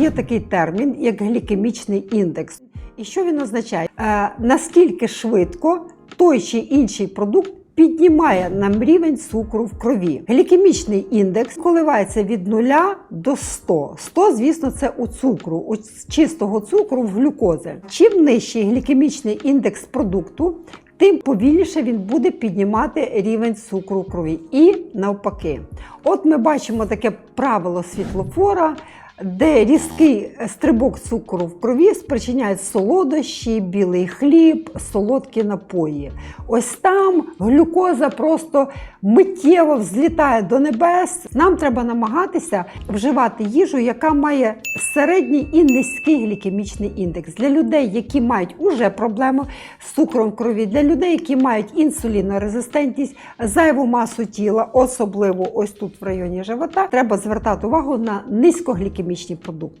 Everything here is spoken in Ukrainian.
є такий термін, як глікемічний індекс. І що він означає? Е, наскільки швидко той чи інший продукт піднімає нам рівень цукру в крові. Глікемічний індекс коливається від 0 до 100. 100, звісно, це у цукру, у чистого цукру в глюкози. Чим нижчий глікемічний індекс продукту, тим повільніше він буде піднімати рівень цукру в крові. І навпаки. От ми бачимо таке правило світлофора. Де різкий стрибок цукру в крові спричиняє солодощі, білий хліб, солодкі напої. Ось там глюкоза просто миттєво взлітає до небес. Нам треба намагатися вживати їжу, яка має середній і низький глікемічний індекс. Для людей, які мають уже проблеми з цукром в крові, для людей, які мають інсулінорезистентність, зайву масу тіла, особливо ось тут в районі живота, треба звертати увагу на низькоглікемічні продукти.